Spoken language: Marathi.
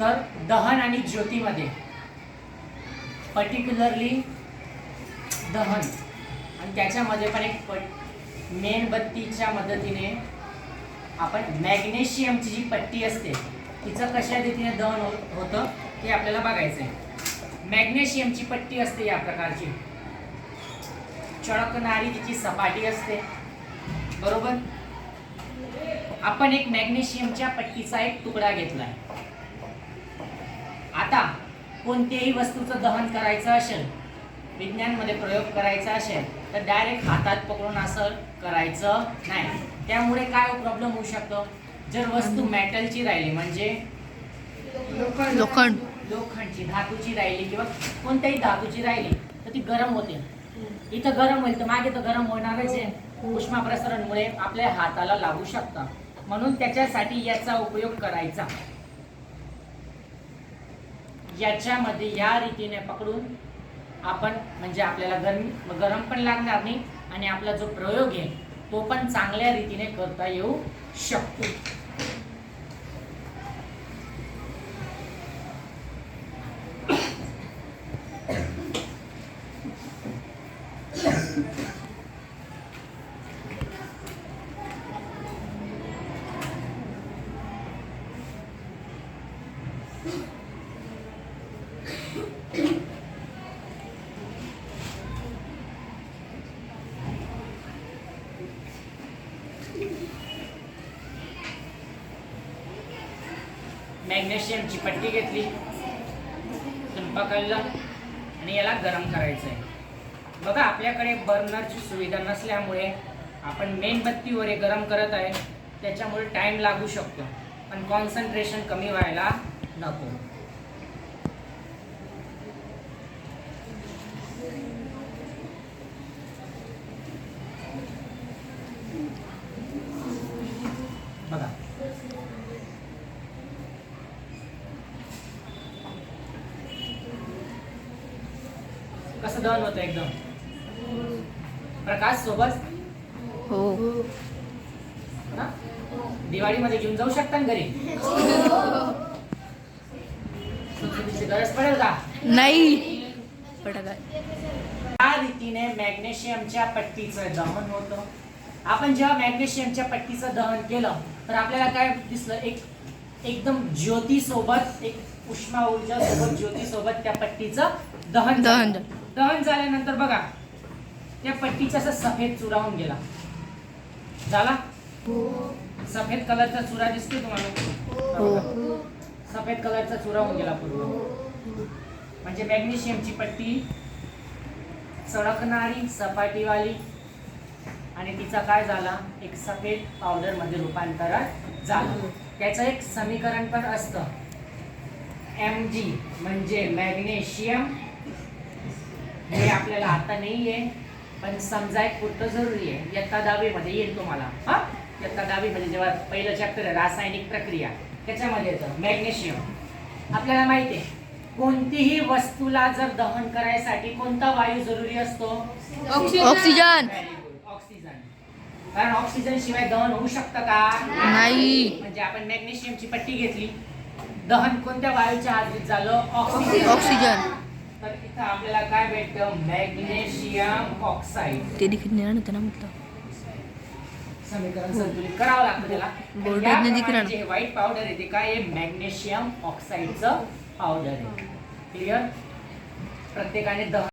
तर दहन आणि ज्योतीमध्ये. पर्टिक्युलरली दहन. आणि त्याच्यामध्ये पण एक पट मेणबत्तीच्या मदतीने आपण मॅग्नेशियमची जी पट्टी असते तिचं कशा रीतीने दहन हो होतं ते आपल्याला बघायचं आहे मॅग्नेशियमची पट्टी असते या प्रकारची. चळकणारी तिची सपाटी असते. बरोबर? आपण एक मॅग्नेशियमच्या पट्टीचा एक तुकडा घेतला आहे आता कोणत्याही वस्तूचं दहन करायचं असेल विज्ञानमध्ये प्रयोग करायचा असेल तर डायरेक्ट हातात पकडून असं करायचं नाही. त्यामुळे काय प्रॉब्लेम होऊ शकतो? जर वस्तू मेटलची राहिली म्हणजे लोखंड. लोखंडची धातूची राहिली किंवा कोणत्याही धातूची राहिली तर ती गरम होते. इथं गरम होईल तर मागे तर गरम होणारच आहे. उष्मा प्रसरणमुळे आपल्या हाताला लागू शकतात म्हणून त्याच्यासाठी याचा उपयोग करायचा. याच्यामध्ये या रीतीने पकडून आपण म्हणजे आपल्याला गरम गरम पण लागणार नाही आणि आपला जो प्रयोग आहे तो पण चांगल्या रीतीने करता येऊ शकतो. मॅग्नेशियमची पट्टी घेतली तुम्ही आणि याला गरम करायचं आहे बघा आपल्याकडे बर्नरची सुविधा नसल्यामुळे आपण मेणबत्तीवर हे गरम करत आहे त्याच्यामुळे टाइम लागू शकतो. पण कॉन्सन्ट्रेशन कमी व्हायला नको बघा कसं दहन होतं एकदम? प्रकाश सोबत? हो. ना दिवाळीमध्ये घेऊन जाऊ शकता ना घरी? गरज पडेल का? नाही. त्या रीतीने मॅग्नेशियमच्या पट्टीचं दहन होतं. आपण जेव्हा मॅग्नेशियमच्या पट्टीचं दहन केलं तर आपल्याला काय दिसलं? एक एकदम ज्योती सोबत एक उष्मा ऊर्जा सोबत ज्योती सोबत त्या पट्टीचं दहन दहन झालं. दहन झाल्यानंतर बघा त्या पट्टीचा असा सफेद चुरावून गेला. झाला? सफेद कलरचा चुरा दिसतो तुम्हाला? सफेद कलरचा चुरा होऊन गेला पूर्ण. म्हणजे मॅग्नेशियमची पट्टी सडकणारी सपाटीवाली आणि तिचा काय झाला? एक सफेद पावडरमध्ये रूपांतरण झालं. त्याचं एक समीकरण पण असतं. एम जी म्हणजे मॅग्नेशियम. हे आपल्याला आता नाही आहे पण समजा एक पुरतं जरुरी आहे इयत्ता दहावीमध्ये येईल तुम्हाला. हा? इयत्ता दहावीमध्ये जेव्हा पहिलं चॅप्टर आहे रासायनिक प्रक्रिया त्याच्यामध्ये येतं मॅग्नेशियम आपल्याला माहिती आहे कोणतीही वस्तूला जर दहन करायसाठी कोणता वायू जरुरी असतो? ऑक्सिजन ऑक्सिजन कारण ऑक्सिजन शिवाय दहन होऊ शकतं का? नाही. म्हणजे आपण मॅग्नेशियमची पट्टी घेतली दहन कोणत्या वायूच्या हातीत झालं? ऑक्सिजन ऑक्सिजन तर इथं आपल्याला काय भेटतं? Magnesium oxide. ते देखील नाही आणत ना म्हटलं. समीकरण संतुलित करावं लागतं त्याला. या दिसणार. प्रमाणे जे व्हाईट पावडर आहे ते काय आहे? मॅग्नेशियम ऑक्साईडचं पावडर आहे. क्लिअर प्रत्येकाने दहन